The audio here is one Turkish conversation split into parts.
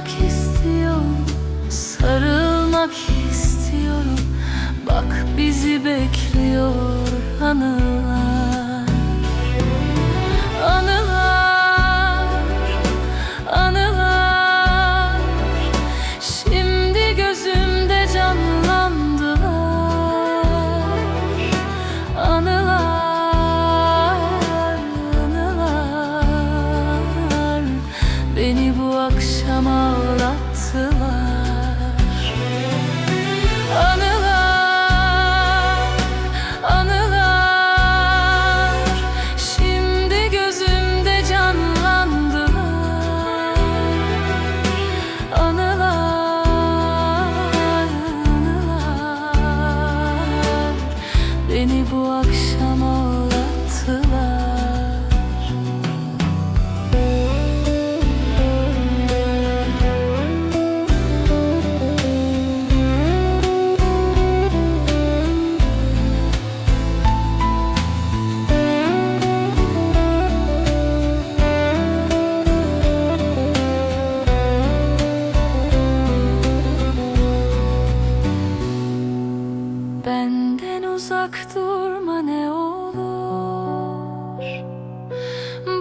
Kavuşmak istiyorum, sarılmak istiyorum. Bak bizi bekliyor anılar akşam ağlattılar durma ne olur.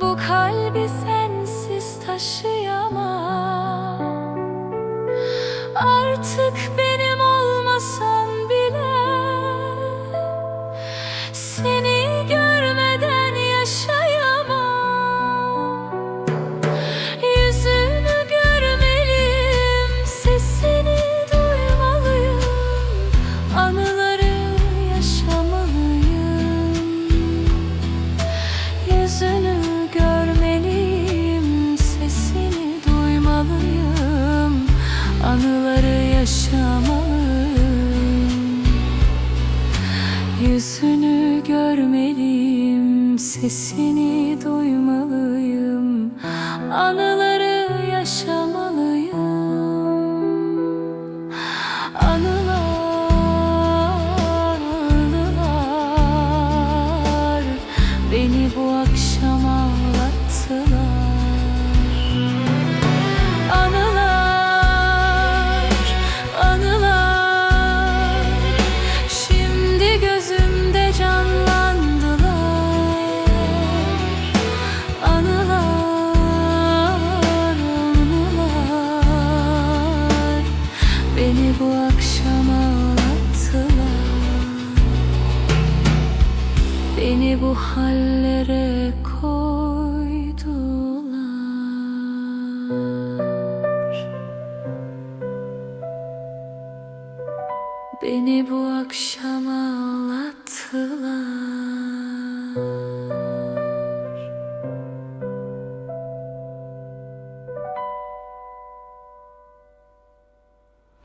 Bu kalbi sensiz taşıyamam Anıları yaşamalıyım. Yüzünü görmeliyim, sesini duymalıyım. Anıları yaşamalıyım. Anılar, anılar. Beni bu akşam Beni bu hallere koydular. Beni bu akşama ağlattılar.